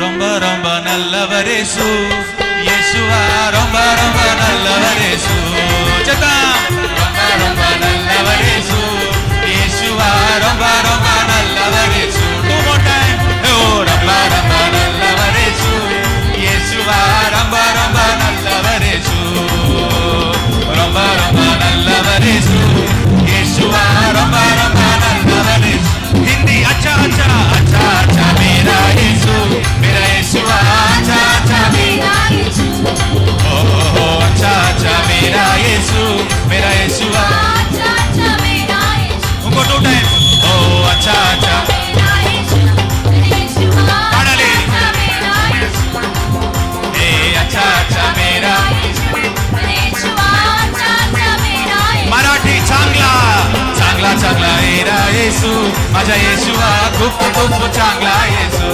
ரொம்ப ரொம்ப நல்லவரேசு இயேசுவா ரொம்ப ரொம்ப நல்லவரேசு சத்தம் ரொம்ப ரொம்ப நல்லவரேசு இயேசுவா ரொம்ப ரொம்ப நல்லவரேசு டூ மோர் டைம் ஓ ரொம்ப ரொம்ப நல்லவரேசு இயேசுவா ரொம்ப ரொம்ப நல்லவரேசு ரொம்ப ரொம்ப நல்லவரேசு येसू माझा येशू हा खूप खूप चांगला येसू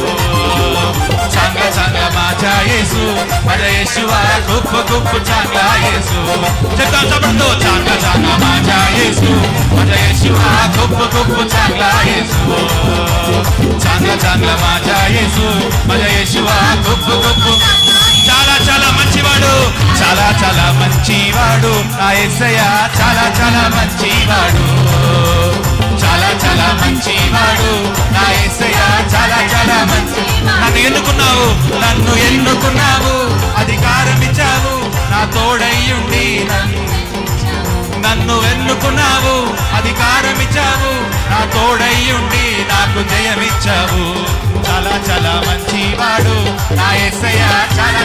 चांगला चांगला माझा येसू माझा येशू हा खूप खूप चांगला येसू जगाचा म्हणतो चांगला चांगला माझा येसू माझा येशू हा खूप खूप चांगला येसू चांगला चांगला माझा येसू माझा येशू हा खूप खूप చాలా చాలా మంచివాడు చాలా చాలా మంచివాడు నా యేసయ్య చాలా చాలా తోడయ్యుండి నన్ను నన్ను ఎన్నుకున్నావు? అధికారం ఇచ్చావు నా తోడయ్యుండి నాకు జయమిచ్చావు. చాలా చాలా మంచివాడు. నా ఎస్సయ్య చాలా